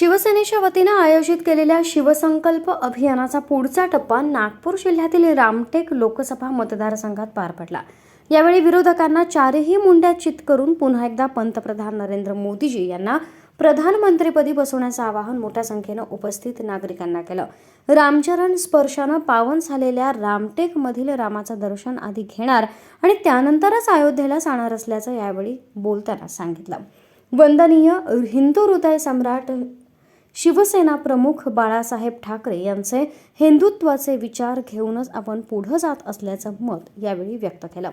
शिवसेनेच्या वतीनं आयोजित केलेल्या शिवसंकल्प अभियानाचा पुढचा टप्पा नागपूर जिल्ह्यातील रामटेक लोकसभा मतदारसंघात पार पडला. यावेळी विरोधकांना चारही मुंड्या चित करून पुन्हा एकदा पंतप्रधान नरेंद्र मोदीजी यांना प्रधानमंत्रीपदी बसवण्याचं आवाहन मोठ्या संख्येनं उपस्थित नागरिकांना केलं. रामचरण स्पर्शानं पावन झालेल्या रामटेकमधील रामाचं दर्शन आधी घेणार आणि त्यानंतरच अयोध्येला जाणार असल्याचं यावेळी बोलताना सांगितलं. वंदनीय हिंदू हृदय सम्राट शिवसेना प्रमुख बाळासाहेब ठाकरे यांचे हिंदुत्वाचे विचार घेऊनच आपण पुढं जात असल्याचं मत यावेळी व्यक्त केलं.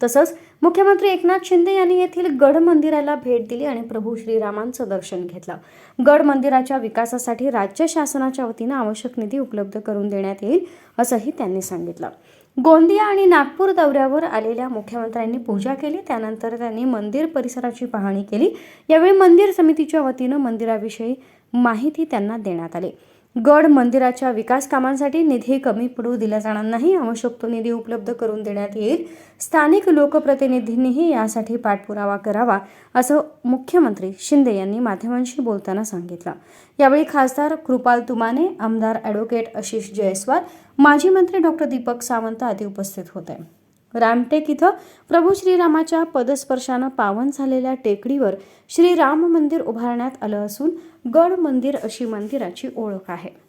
तसंच मुख्यमंत्री एकनाथ शिंदे यांनी येथील गड मंदिराला भेट दिली आणि प्रभू श्रीरामांचं दर्शन घेतलं. गड मंदिराच्या विकासासाठी राज्य शासनाच्या वतीनं आवश्यक निधी उपलब्ध करून देण्यात येईल असंही त्यांनी सांगितलं. गोंदिया आणि नागपूर दौऱ्यावर आलेल्या मुख्यमंत्र्यांनी पूजा केली. त्यानंतर त्यांनी मंदिर परिसराची पाहणी केली. यावेळी मंदिर समितीच्या वतीनं मंदिराविषयी माहिती त्यांना देण्यात आली. गड मंदिराच्या विकास कामांसाठी निधी कमी पडू दिला जाणार नाही. आवश्यक तो निधी उपलब्ध करून देण्यात येईल. स्थानिक लोकप्रतिनिधींनीही यासाठी पाठपुरावा करावा असं मुख्यमंत्री शिंदे यांनी माध्यमांशी बोलताना सांगितलं. यावेळी खासदार कृपाल तुमाने आमदार ॲडव्होकेट आशिष जयस्वाल माजी मंत्री डॉक्टर दीपक सावंत आदी उपस्थित होते. रामटेक इथं प्रभू श्रीरामाच्या पदस्पर्शानं पावन झालेल्या टेकडीवर श्रीराम मंदिर उभारण्यात आलं असून गड मंदिर अशी मंदिराची ओळख आहे.